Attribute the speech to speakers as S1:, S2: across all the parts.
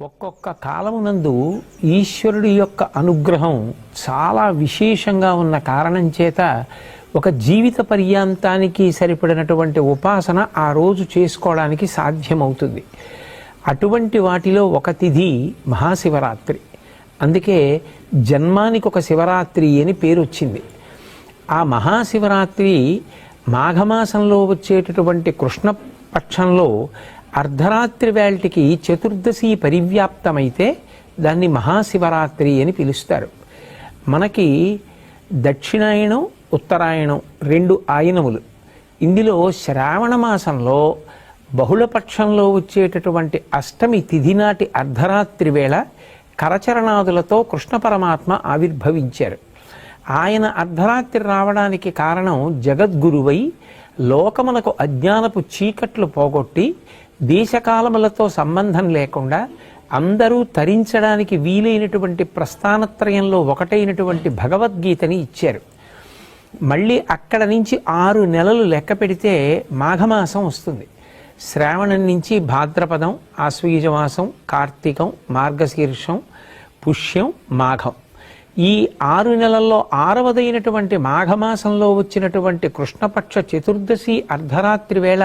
S1: ఒక్కొక్క కాలమునందు ఈశ్వరుడి యొక్క అనుగ్రహం చాలా విశేషంగా ఉన్న కారణం చేత ఒక జీవిత పర్యాంతానికి సరిపడినటువంటి ఉపాసన ఆ రోజు చేసుకోవడానికి సాధ్యమవుతుంది. అటువంటి వాటిలో ఒక తిథి మహాశివరాత్రి. అందుకే జన్మానికి ఒక శివరాత్రి అని పేరు వచ్చింది ఆ మహాశివరాత్రి మాఘమాసంలో వచ్చేటటువంటి కృష్ణపక్షంలో అర్ధరాత్రి వేళటికి చతుర్దశి పరివ్యాప్తమైతే దాన్ని మహాశివరాత్రి అని పిలుస్తారు. మనకి దక్షిణాయనం ఉత్తరాయణం రెండు ఆయనములు. ఇందులో శ్రావణ మాసంలో బహుళపక్షంలో వచ్చేటటువంటి అష్టమి తిథి నాటి అర్ధరాత్రి వేళ కరచరణాదులతో కృష్ణ పరమాత్మ ఆవిర్భవించారు. ఆయన అర్ధరాత్రి రావడానికి కారణం జగద్గురువై లోకమునకు అజ్ఞానపు చీకట్లు పోగొట్టి దేశకాలములతో సంబంధం లేకుండా అందరూ తరించడానికి వీలైనటువంటి ప్రస్థానత్రయంలో ఒకటైనటువంటి భగవద్గీతని ఇచ్చారు. మళ్ళీ అక్కడ నుంచి ఆరు నెలలు లెక్క పెడితే మాఘమాసం వస్తుంది. శ్రావణం నుంచి భాద్రపదం ఆశ్వీజమాసం కార్తీకం మార్గశీర్షం పుష్యం మాఘం. ఈ ఆరు నెలల్లో ఆరవదైనటువంటి మాఘమాసంలో వచ్చినటువంటి కృష్ణపక్ష చతుర్దశి అర్ధరాత్రి వేళ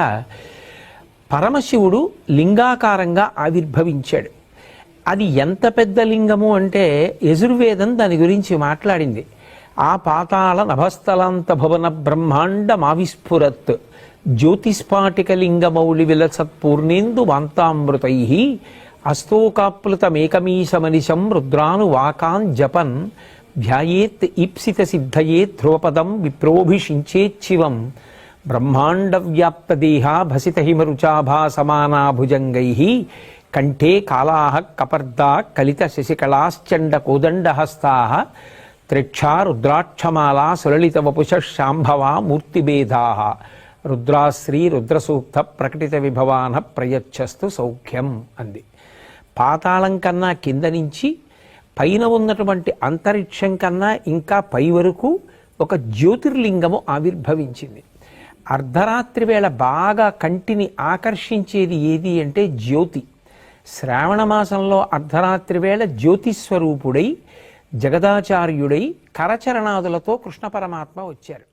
S1: పరమశివుడు లింగాకారంగా ఆవిర్భవించాడు. అది ఎంత పెద్ద లింగము అంటే యజుర్వేదం దాని గురించి మాట్లాడింది. ఆ పాతాళ నభస్థలాంత భవన బ్రహ్మాండ మావిస్ఫురత్ జ్యోతిస్పాటిక లింగమౌళి విలసత్పూర్ణేందు వాంతామృతై అస్తోకాప్లుతమేకమీశమనిశం రుద్రాను వాకాన్ జపన్ ధ్యాయేత్ ఈప్సిత సిద్ధయే ధ్రువపదం విప్రోభిషించేచ్చివం బ్రహ్మాండ వ్యాప్త దేహ భసిత హిమరుచాభా సమానా భుజంగై కంఠే కాళా కపర్దా కలిత శశికళాశ్చండ కోదండహస్తా త్రిక్షా రుద్రాక్షమాలా సులలిత వపుష శాంభవా మూర్తిభేదా రుద్రాశ్రీ రుద్రసూక్త ప్రకటిత విభవాన ప్రయచ్చస్తు సౌఖ్యం అంది. పాతాళం కన్నా కింద నుంచి పైన ఉన్నటువంటి అంతరిక్షం కన్నా ఇంకా పై వరకు ఒక జ్యోతిర్లింగము ఆవిర్భవించింది. అర్ధరాత్రి వేళ బాగా కంటిని ఆకర్షించేది ఏది అంటే జ్యోతి. శ్రావణ మాసంలో అర్ధరాత్రి వేళ జ్యోతిస్వరూపుడై జగదాచార్యుడై కరచరణాదులతో కృష్ణ పరమాత్మ వచ్చారు.